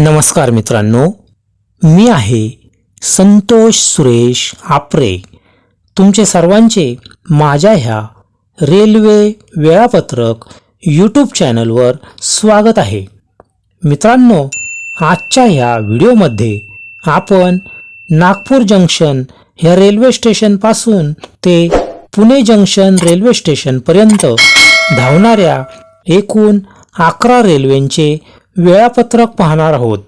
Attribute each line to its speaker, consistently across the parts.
Speaker 1: नमस्कार मित्रांनो मी आहे संतोष सुरेश आपरे. तुमचे सर्वांचे माझ्या ह्या रेल्वे वेळापत्रक यूट्यूब चॅनलवर स्वागत आहे. मित्रांनो आजच्या ह्या व्हिडिओमध्ये आपण नागपूर जंक्शन ह्या रेल्वे स्टेशनपासून ते पुणे जंक्शन रेल्वे स्टेशनपर्यंत धावणाऱ्या एकूण अकरा रेल्वेंचे वेळापत्रक पाहणार आहोत.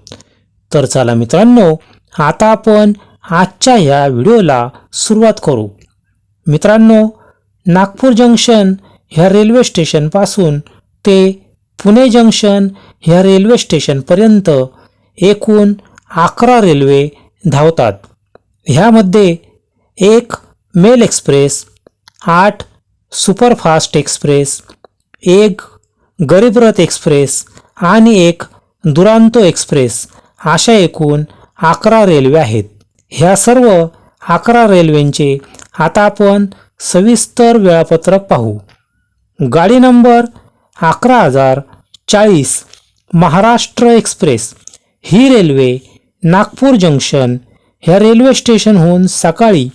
Speaker 1: तर चला मित्रांनो आता आपण आजच्या ह्या व्हिडिओला सुरुवात करू. मित्रांनो नागपूर जंक्शन ह्या रेल्वे स्टेशनपासून ते पुणे जंक्शन ह्या रेल्वे स्टेशनपर्यंत एकूण अकरा रेल्वे धावतात. ह्यामध्ये एक मेल एक्सप्रेस आठ सुपरफास्ट एक्सप्रेस एक गरीबरथ एक्सप्रेस आणि एक दुरांतो एक्सप्रेस अशा एकूण अकरा रेल्वे आहेत. ह्या सर्व अकरा रेल्वेंचे आता आपण सविस्तर वेळापत्रक पाहू. गाडी नंबर अकरा हजार चाळीस महाराष्ट्र एक्सप्रेस. ही रेल्वे नागपूर जंक्शन ह्या रेल्वे स्टेशनहून सकाळी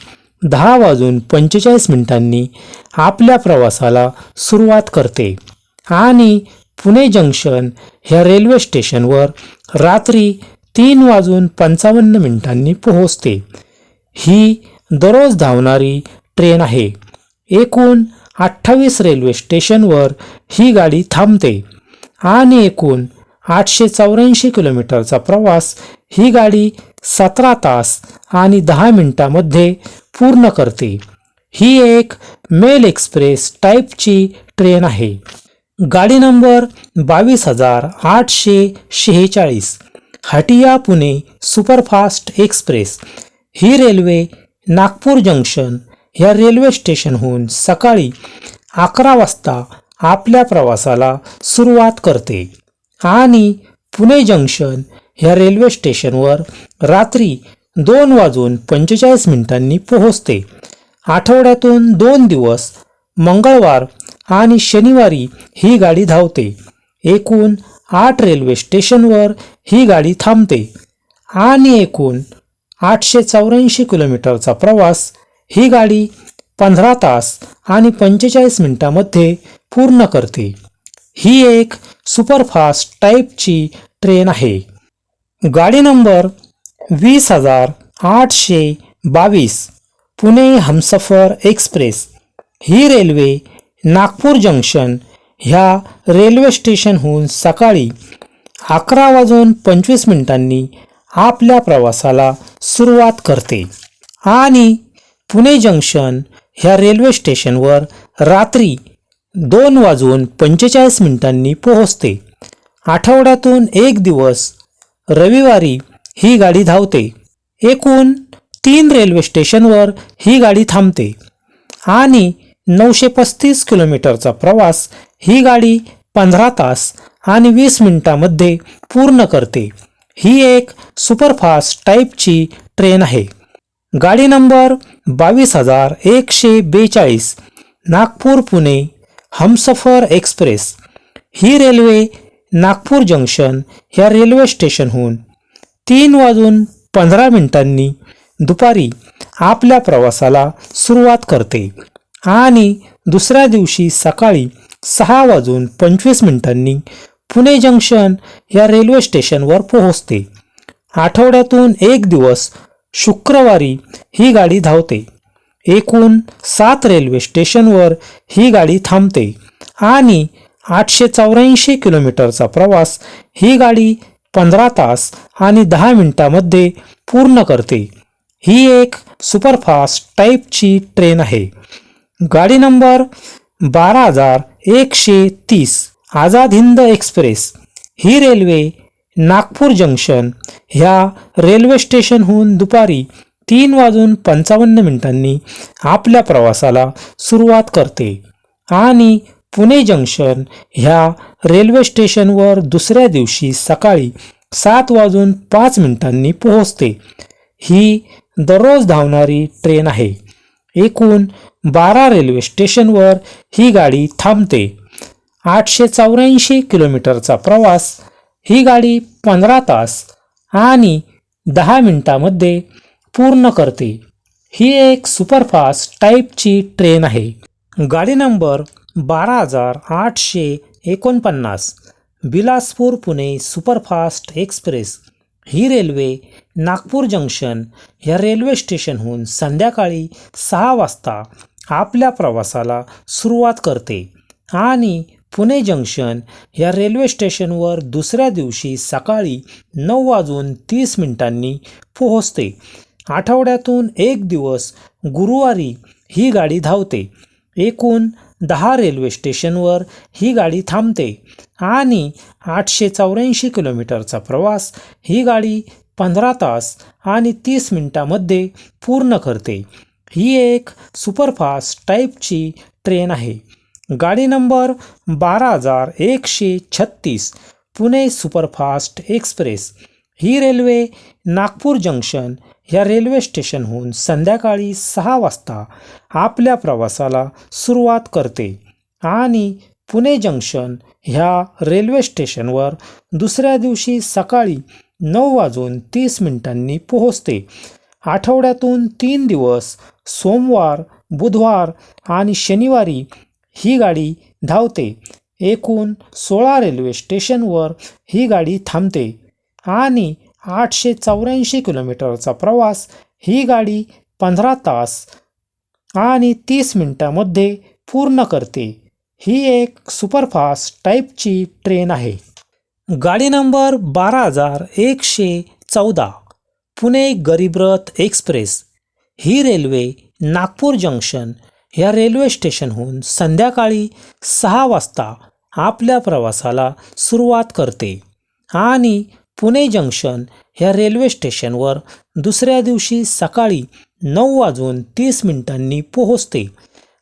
Speaker 1: दहा वाजून पंचेचाळीस मिनिटांनी आपल्या प्रवासाला सुरुवात करते. आणि पुणे जंक्शन ह्या रेल्वे स्टेशनवर रात्री तीन वाजून पंचावन्न मिनिटांनी पोहोचते. ही दररोज धावणारी ट्रेन आहे. एकूण अठ्ठावीस रेल्वे स्टेशनवर ही गाडी थांबते आणि एकूण आठशे चौऱ्याऐंशी किलोमीटरचा प्रवास ही गाडी सतरा तास आणि दहा मिनिटामध्ये पूर्ण करते. ही एक मेल एक्सप्रेस टाईपची ट्रेन आहे. गाडी नंबर बावीस हजार आठशे शेहेचाळीस हटिया पुणे सुपरफास्ट एक्सप्रेस ही रेल्वे नागपूर जंक्शन ह्या रेल्वे स्टेशनहून सकाळी अकरा वाजता आपल्या प्रवासाला सुरुवात करते आणि पुणे जंक्शन ह्या रेल्वे स्टेशनवर रात्री दोन वाजून पंचेचाळीस मिनिटांनी पोहोचते. आठवड्यातून दोन दिवस मंगळवार आणि शनिवारी ही गाडी धावते. एकूण आठ रेल्वे स्टेशनवर ही गाडी थांबते. आणि एकूण आठशे चौऱ्याऐंशी किलोमीटरचा प्रवास ही गाडी पंधरा तास आणि पंचेचाळीस मिनिटामध्ये पूर्ण करते. ही एक सुपरफास्ट टाईपची ट्रेन आहे. गाडी नंबर वीस हजार आठशे बावीस पुणे हमसफर एक्सप्रेस. ही रेल्वे नागपूर जंक्शन ह्या रेल्वे स्टेशनहून सकाळी अकरा वाजून पंचवीस मिनिटांनी आपल्या प्रवासाला सुरुवात करते. आणि पुणे जंक्शन ह्या रेल्वे स्टेशनवर रात्री दोन वाजून पंचेचाळीस मिनिटांनी पोहोचते. आठवड्यातून एक दिवस रविवारी ही गाडी धावते. एकूण तीन रेल्वे स्टेशनवर ही गाडी थांबते. आणि नऊशे पस्तीस किलोमीटरचा प्रवास ही गाडी पंधरा तास आणि वीस मिनिटामध्ये पूर्ण करते. ही एक सुपरफास्ट टाईपची ट्रेन आहे. गाडी नंबर बावीस हजार एकशे बेचाळीस नागपूर पुणे हमसफर एक्सप्रेस. ही रेल्वे नागपूर जंक्शन ह्या रेल्वे स्टेशनहून तीन वाजून पंधरा मिनिटांनी दुपारी आपल्या प्रवासाला सुरुवात करते. आणि दुसऱ्या दिवशी सकाळी सहा वाजून पंचवीस मिनिटांनी पुणे जंक्शन या रेल्वे स्टेशनवर पोहोचते. आठवड्यातून एक दिवस शुक्रवारी ही गाडी धावते. एकूण सात रेल्वे स्टेशनवर ही गाडी थांबते आणि आठशे चौऱ्याऐंशी किलोमीटरचा प्रवास ही गाडी पंधरा तास आणि दहा मिनिटामध्ये पूर्ण करते. ही एक सुपरफास्ट टाईपची ट्रेन आहे. गाडी नंबर बारा हजार एकशे तीस आझाद हिंद एक्सप्रेस ही रेल्वे नागपूर जंक्शन ह्या रेल्वे स्टेशनहून दुपारी तीन वाजून पंचावन्न मिनिटांनी आपल्या प्रवासाला सुरुवात करते. आणि पुणे जंक्शन ह्या रेल्वे स्टेशनवर दुसऱ्या दिवशी सकाळी सात वाजून पाच मिनिटांनी पोहोचते. ही दररोज धावणारी ट्रेन आहे. एकूण बारा रेल्वे स्टेशनवर ही गाडी थांबते. आठशे चौऱ्याऐंशी किलोमीटरचा प्रवास ही गाडी पंधरा तास आणि दहा मिनिटामध्ये पूर्ण करते. ही एक सुपरफास्ट टाईपची ट्रेन आहे. गाडी नंबर बारा हजार आठशे एकोणपन्नास बिलासपूर पुणे सुपरफास्ट एक्सप्रेस. ही रेल्वे नागपूर जंक्शन या रेल्वे स्टेशनहून संध्याकाळी सहा वाजता आपल्या प्रवासाला सुरुवात करते. आणि पुणे जंक्शन या रेल्वे स्टेशनवर दुसऱ्या दिवशी सकाळी नऊ वाजून तीस मिनिटांनी पोहोचते. आठवड्यातून एक दिवस गुरुवारी ही गाडी धावते. एकूण दहा रेल्वे स्टेशनवर ही गाडी थांबते. आणि आठशे चौऱ्याऐंशी किलोमीटरचा प्रवास ही गाडी पंधरा तास आणि तीस मिनिटामध्ये पूर्ण करते. ही एक सुपरफास्ट टाईपची ट्रेन आहे. गाडी नंबर बारा हजार एकशे छत्तीस पुणे सुपरफास्ट एक्सप्रेस. ही रेल्वे नागपूर जंक्शन या रेल्वे स्टेशनहून संध्याकाळी सहा वाजता आपल्या प्रवासाला सुरुवात करते आणि पुणे जंक्शन ह्या रेल्वे स्टेशनवर दुसऱ्या दिवशी सकाळी नऊ वाजून तीस मिनिटांनी पोहोचते. आठवड्यातून तीन दिवस सोमवार बुधवार आणि शनिवारी ही गाडी धावते. एकूण सोळा रेल्वे स्टेशनवर ही गाडी थांबते आणि आठशे चौऱ्याऐंशी किलोमीटरचा प्रवास ही गाडी पंधरा तास आणि तीस मिनटामध्ये पूर्ण करते. ही एक सुपरफास्ट टाईपची ट्रेन आहे. गाडी नंबर बारा हजार एकशे चौदा. पुणे गरीबरथ एक्सप्रेस. ही रेल्वे नागपूर जंक्शन या रेल्वे स्टेशनहून संध्याकाळी सहा वाजता आपल्या प्रवासाला सुरुवात करते आणि पुणे जंक्शन ह्या रेल्वे स्टेशनवर दुसऱ्या दिवशी सकाळी नऊ वाजून तीस मिनिटांनी पोहोचते.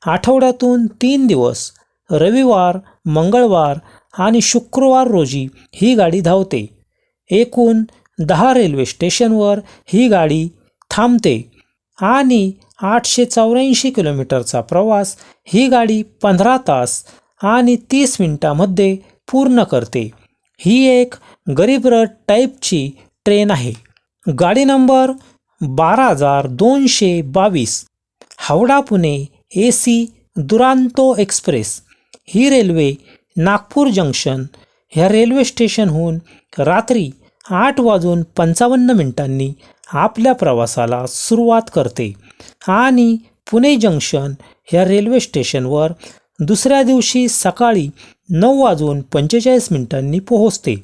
Speaker 1: आठवड्यातून तीन दिवस रविवार मंगळवार आणि शुक्रवार रोजी ही गाडी धावते. एकूण दहा रेल्वे स्टेशनवर ही गाडी थांबते आणि आठशे चौऱ्याऐंशी किलोमीटरचा प्रवास ही गाडी पंधरा तास आणि तीस मिनिटामध्ये पूर्ण करते. ही एक गरीबरथ टाईपची ट्रेन आहे. गाडी नंबर बारा हजार दोनशे बावीस Howrah Pune A C Duronto express. He railway Nagpur junction ह्या रेल्वे स्टेशनहून रात्री आठ वाजून पंचावन्न मिनिटांनी आपल्या प्रवासाला सुरुवात करते. आणि पुणे जंक्शन ह्या रेल्वे स्टेशनवर दुसऱ्या दिवशी सकाळी नऊ वाजून पंचेचाळीस मिनिटांनी पोहोचते.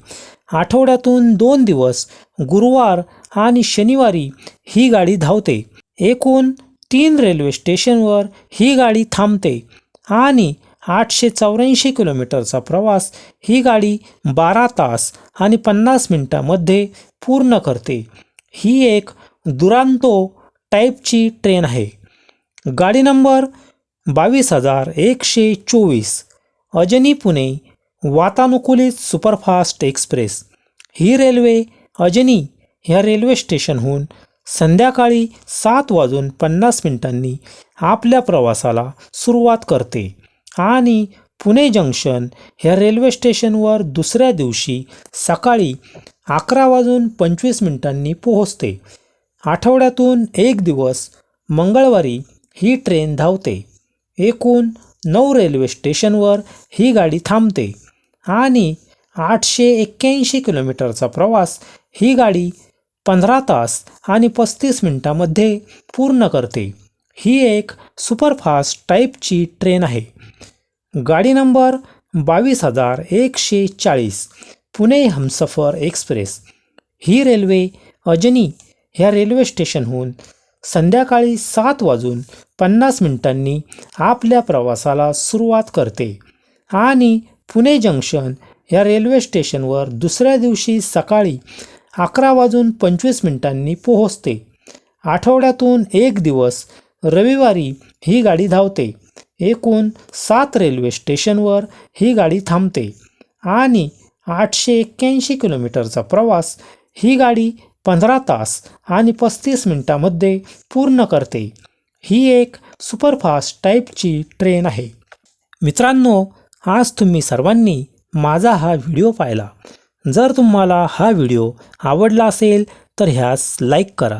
Speaker 1: आठवड्यातून दोन दिवस गुरुवार आणि शनिवारी ही गाडी धावते. एकूण तीन रेल्वे स्टेशनवर ही गाडी थांबते आणि आठशे चौऱ्याऐंशी किलोमीटरचा प्रवास ही गाडी बारा तास आणि पन्नास मिनटामध्ये पूर्ण करते. ही एक दुरांतो टाईपची ट्रेन आहे. गाडी नंबर बावीस हजार एकशे चोवीस अजनी पुणे वातानुकूलित सुपरफास्ट एक्सप्रेस. ही रेल्वे अजनी ह्या रेल्वे स्टेशनहून संध्याकाळी सात वाजून पन्नास मिनिटांनी आपल्या प्रवासाला सुरुवात करते. आणि पुणे जंक्शन ह्या रेल्वे स्टेशनवर दुसऱ्या दिवशी सकाळी अकरा वाजून पंचवीस मिनिटांनी पोहोचते. आठवड्यातून एक दिवस मंगळवारी ही ट्रेन धावते. एकूण नऊ रेल्वे स्टेशनवर ही गाडी थांबते आणि आठशे एक्क्याऐंशी किलोमीटरचा प्रवास ही गाडी पंधरा तास आणि पस्तीस मिनिटामध्ये पूर्ण करते. ही एक सुपरफास्ट टाईपची ट्रेन आहे. गाडी नंबर बावीस हजार एकशे चाळीस पुणे हमसफर एक्सप्रेस. ही रेल्वे अजनी ह्या रेल्वे स्टेशनहून संध्याकाळी सात वाजून पन्नास मिनिटांनी आपल्या प्रवासाला सुरुवात करते आणि पुणे जंक्शन या रेल्वे स्टेशनवर दुसऱ्या दिवशी सकाळी अकरा वाजून पंचवीस मिनिटांनी पोहोचते. आठवड्यातून एक दिवस रविवारी ही गाडी धावते. एकूण सात रेल्वे स्टेशनवर ही गाडी थांबते आणि आठशे एक्क्याऐंशी किलोमीटरचा प्रवास ही गाडी पंधरा तास आणि पस्तीस मिनटामध्ये पूर्ण करते. ही एक सुपरफास्ट टाईपची ट्रेन आहे. मित्रांनो आज तुम्ही सर्वांनी माझा हा व्हिडिओ पाहिला. जर तुम्हाला हा व्हिडिओ आवडला असेल तर ह्यास लाईक करा.